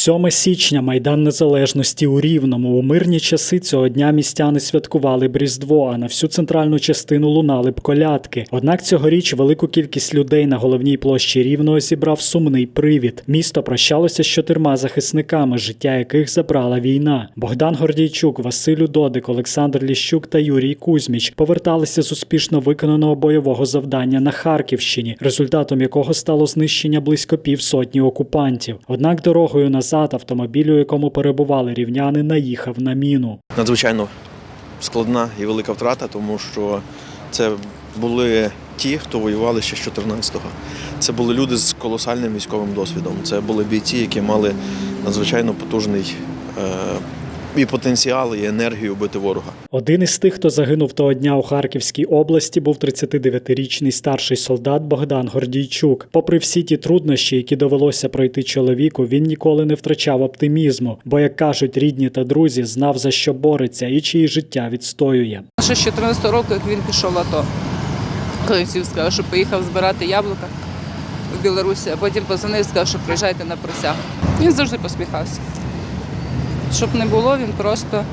7 січня Майдан Незалежності у Рівному. У мирні часи цього дня містяни святкували б Різдво, а на всю центральну частину лунали б колядки. Однак цьогоріч велику кількість людей на головній площі Рівного зібрав сумний привід. Місто прощалося з чотирма захисниками, життя яких забрала війна. Богдан Гордійчук, Василю Додик, Олександр Ліщук та Юрій Кузьміч поверталися з успішно виконаного бойового завдання на Харківщині, результатом якого стало знищення близько півсотні окупантів. Однак дорогою назад автомобіль, у якому перебували рівняни, наїхав на міну. надзвичайно складна і велика втрата, тому що це були ті, хто воювали ще з 14-го. Це були люди з колосальним військовим досвідом. Це були бійці, які мали надзвичайно потужний е, і потенціал, і енергію бити ворога. Один із тих, хто загинув того дня у Харківській області, був 39-річний старший солдат Богдан Гордійчук. Попри всі ті труднощі, які довелося пройти чоловіку, він ніколи не втрачав оптимізму, бо, як кажуть рідні та друзі, знав за що бореться і чиї життя відстоює. Ще з 14 року, як він пішов в АТО. Коли всі сказав, що поїхав збирати яблука в Білорусі, а потім позвонив і сказав, що приїжджайте на присягу. Він завжди посміхався. Щоб не було, він просто.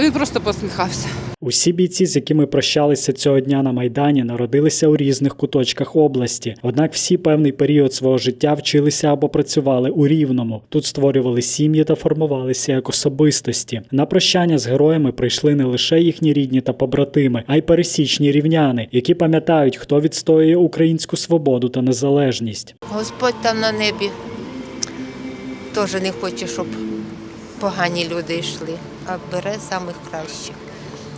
Він просто посміхався. Усі бійці, з якими прощалися цього дня на майдані, народилися у різних куточках області. Однак всі певний період свого життя вчилися або працювали у рівному. Тут створювали сім'ї та формувалися як особистості. На прощання з героями прийшли не лише їхні рідні та побратими, а й пересічні рівняни, які пам'ятають, хто відстоює українську свободу та незалежність. Господь там на небі теж не хоче, щоб погані люди йшли, а бере самих кращих.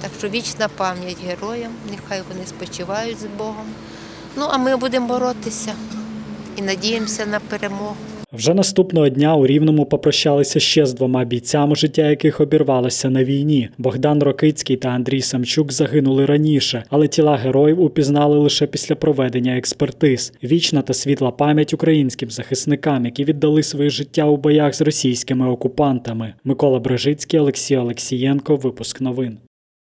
Так що вічна пам'ять героям, нехай вони спочивають з Богом. Ну, а ми будемо боротися і надіємося на перемогу. Вже наступного дня у Рівному попрощалися ще з двома бійцями, життя яких обірвалося на війні. Богдан Рокицький та Андрій Самчук загинули раніше, але тіла героїв упізнали лише після проведення експертиз. Вічна та світла пам'ять українським захисникам, які віддали своє життя у боях з російськими окупантами. Микола Брежицький, Олексій Олексієнко. Випуск новин.